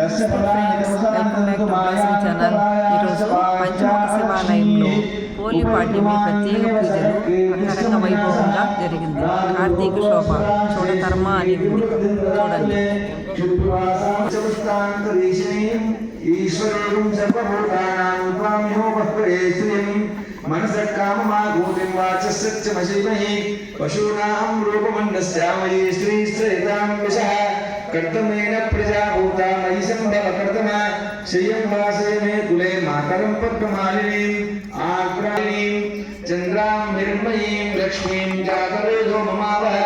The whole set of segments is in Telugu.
Welcome back to blessing channel ఈరోజు పంచముఖ శివాలయంలో హోలీ పాడ్యమి ప్రత్యేక పూజలు అంగరంగ వైభవంగా జరిగింది కార్తీక శోభ చూడతరమా అని ఉంది చూడండి ఈశ్వరం సర్వభూతానాం త్వాం యో భక్తే శ్రియం మనసః కామమాగూతిం వాచస్సత్యమశీమహి పశూనాం రూపమన్నస్యామయీ శ్రీశ్రేతాం విశః कर्तमेन प्रजा भूता मयि संभव कर्तमा, श्रियं वासे मे कुले मातरं पद्ममालिनीम् आग्राणीम् चन्द्रां निर्मयीं, लक्ष्मीं जातवेदो ममावः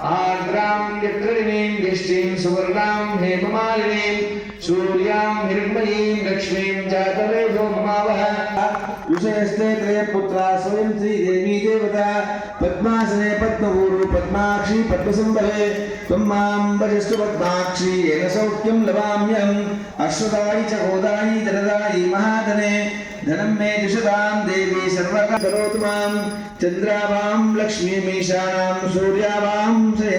आर्द्रां यत्रिणीं यष्टिं सुवर्णां हेममालिनीं, सूर्यां निर्मयीं, लक्ष्मीं जातवेदो ममावः विशेषते त्रय पुत्रा स्वयं श्री देवी देवता, पद्मासने पद्मपूर्व पद्माक्षी पद्मसंभवे त्वं माँ भजस्तु पद्माक्षी, येन सौख्यं लवाम्यहम् अश्वदायि च गोदायि धनदायि महाधने। धनं मे जुषतां देवी सर्वकरोतु माँ। चंद्र लक्ष्मीमीशानां सूर्यावां श्री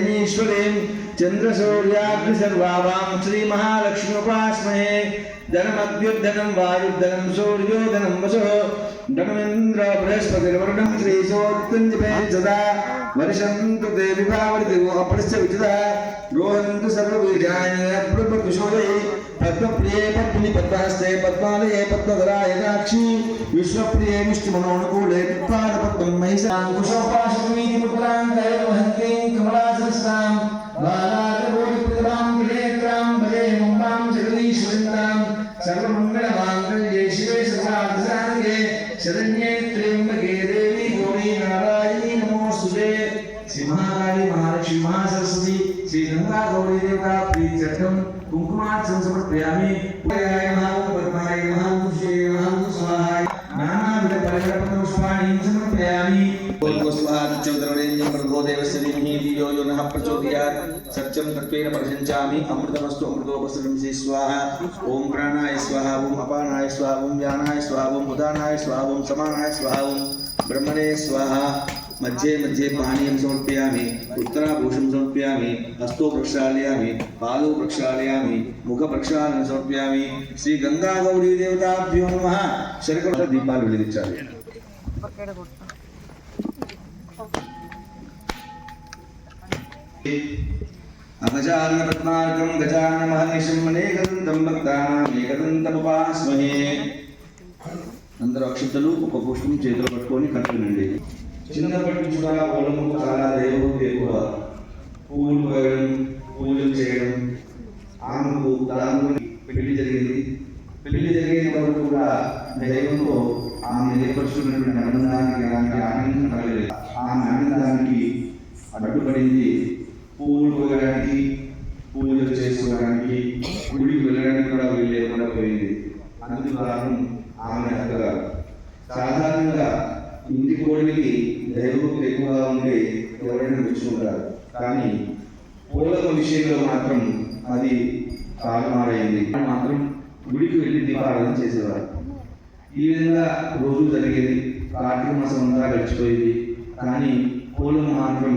महालक्ष्मी श्रीमहालक्ष्म्युपास्महे। ధనమద్యుద్ధనం వాయుద్ధనం సూర్యోధనం వసో ధనమింద్ర బృహస్పతిర్వర్ణం శ్రీసోత్తంజపే సదా వర్షంతు తే విభావరితి అపరిశ్చ విచిత రోహంతు సర్వబీజాయ ప్రభకుశోదే పద్మప్రియే పద్మిని పద్మహస్తే పద్మాలయే పద్మధరాయ దాక్షి విశ్వప్రియే విష్ణుమనోనుకూలే పాద పద్మం మహిషాంకుశోపాశమీతి ముకులాంతయ వహంతే श्री महाकाली महालक्ष्मी महासरस्वती श्री गंगा गौरी देवता प्रीत चट्टम कुंकुमार संसमर्पयामि पद्माय महां पद्माय महां पुष्ये महां स्वाहा नानाविध परिकल्पतपुष्पाणि समर्पयामि सत्यम तत्वेन प्रशंसामि अमृतमस्तु अमृतोपसरंसि स्वाहा। ओम प्राणाय स्वाहा, ओम अपानाय स्वाहा, ओम व्यानाय स्वाहा, ओम उदानाय स्वाहा, ओम समानाय स्वाहा, ओम ब्रह्मणे स्वाहा। ఉదానాయ స్వాహ ఓం సమానాయ స్వాహ ఓం బ్రహ్మణే స్వాహ मध्ये मध्ये पानीयं समर्पयामि उत्तराभूषं समर्पयामि हस्तो प्रक्षालयामि पादौ प्रक्षालयामि मुखप्रक्षालनं समर्पयामि श्रीगङ्गागौरीदेवताभ्यो नमः శరకర దీపాలు వెలిగించాలి అగజాన పద్మార్గం గజాన మహర్నిశం అనేకదంతం భక్తానాం ఏకదంతముపాస్మహే అందరూ అక్షతలు ఒక పుష్పం చేతిలో పట్టుకొని కట్టునండి చిన్నప్పటి నుంచి కూడా పొలము చాలా దేవుడు ఎక్కువ పువ్వులు కోయడం పూజలు చేయడం ఆమెకు దాని పెళ్ళి జరిగింది. పెళ్ళి జరిగిన వరకు కూడా దైవంతో ఆమె ఏర్పరుచుకున్నటువంటి ఆనందానికి అలాంటి ఆనందం కలగలేదు. ఆమె ఆనందానికి అడ్డుపడింది పూలు కోయడానికి పూజలు చేసుకోవడానికి గుడికి వెళ్ళడానికి కూడా వెళ్ళే కూడా పోయింది. అందుకు కారణం ఆమె అక్కగారు సాధారణంగా ఇంటి కోడికి దైవం ఎక్కువగా ఉండే ఎవరైనా మెచ్చుకుంటారు కానీ పూలక విషయంలో మాత్రం అది తారుమారైంది. మాత్రం గుడికి వెళ్ళి దీపారాధన చేసేవారు. ఈ విధంగా రోజు జరిగేది. కార్తీక మాసం అంతా గడిచిపోయింది. కానీ పూలం మాత్రం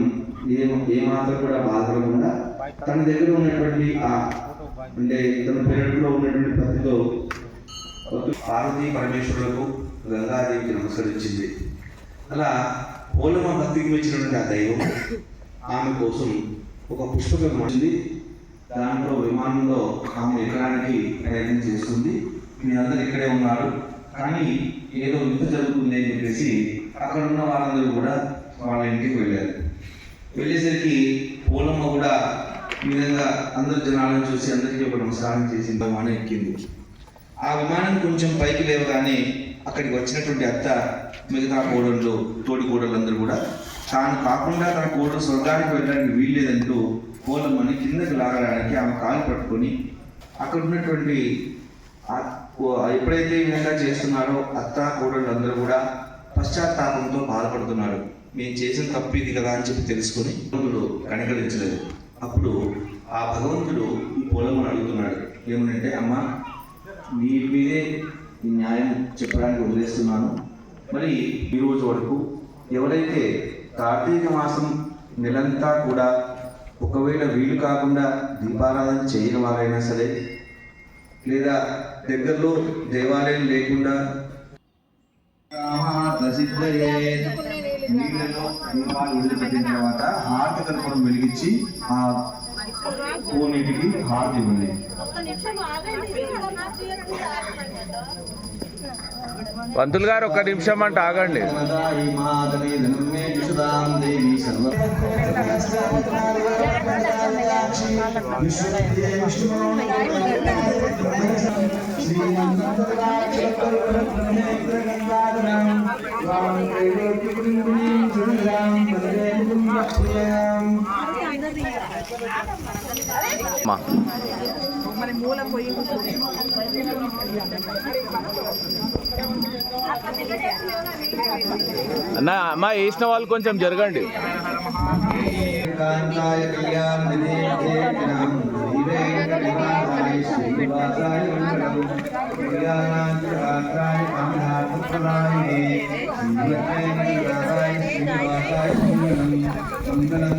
ఏ ఏమాత్రం కూడా బాధపడకుండా తన దగ్గర ఉన్నటువంటి ఆ అంటే తన పెరట్లో ఉన్నటువంటి ప్రతితో పార్వతీ పరమేశ్వరులకు గంగాదేవికి నమస్కరించింది. అలా పూలమ భక్తికి మెచ్చినటువంటి ఆ దైవం. ఆమె కోసం ఒక పుష్పకం వచ్చింది. దాంట్లో విమానంలో ఆమె ఎక్కడానికి ప్రయత్నం చేస్తుంది. మీ అందరు ఇక్కడే ఉన్నారు. కానీ ఏదో యుద్ధ జరుగుతుంది అని చెప్పేసి అక్కడ ఉన్న వాళ్ళందరూ కూడా వాళ్ళ ఇంటికి వెళ్ళారు. వెళ్ళేసరికి పూలమ్మ కూడా ఈ విధంగా అందరి జనాలను చూసి అందరికీ ఒక నమస్కారం చేసి విమానం ఎక్కింది. ఆ విమానం కొంచెం పైకి లేవగానే అక్కడికి వచ్చినటువంటి అత్త మిగతా కోడళ్ళు తోడి కోడళ్ళందరూ కూడా తాను కాకుండా తన కోడలు స్వర్గానికి వెళ్ళడానికి వీల్లేదంటూ కోలమ్మని కిందకి లాగడానికి ఆమె కాలు పట్టుకొని అక్కడ ఉన్నటువంటి ఎప్పుడైతే ఈ విధంగా చేస్తున్నారో అత్త కోడళ్ళు అందరూ కూడా పశ్చాత్తాపంతో బాధపడుతున్నారు మేము చేసిన తప్పు ఇది కదా అని చెప్పి తెలుసుకొని భగవంతుడు కనికరించలేదు. అప్పుడు ఆ భగవంతుడు ఈ పొలమును అడుగుతున్నాడు. ఏమనంటే అమ్మ మీ మీదే ఈ న్యాయం చెప్పడానికి వదిలేస్తున్నాను. మరి ఈ రోజు వరకు ఎవరైతే కార్తీక మాసం నెలంతా కూడా ఒకవేళ వీలు కాకుండా దీపారాధన చేయని వారైనా సరే లేదా దగ్గరలో దేవాలయం లేకుండా నీళ్ళలో దీపాలు వదిలిపెట్టిన తర్వాత హారతి కర్పూరం వెలిగించి ఆ కోనేటికి హారతి ఇవ్వండి. పంతులు గారు ఒక్క నిమిషం అంటే ఆగండి. మా దేవి సర్వ అమ్మా అన్న అమ్మ వేసిన వాళ్ళు కొంచెం జరగండి మంగళం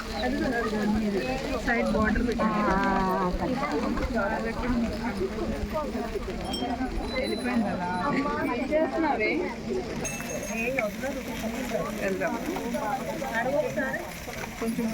సైడ్ బార్డర్ వెళ్ళిపోయింది కొంచెం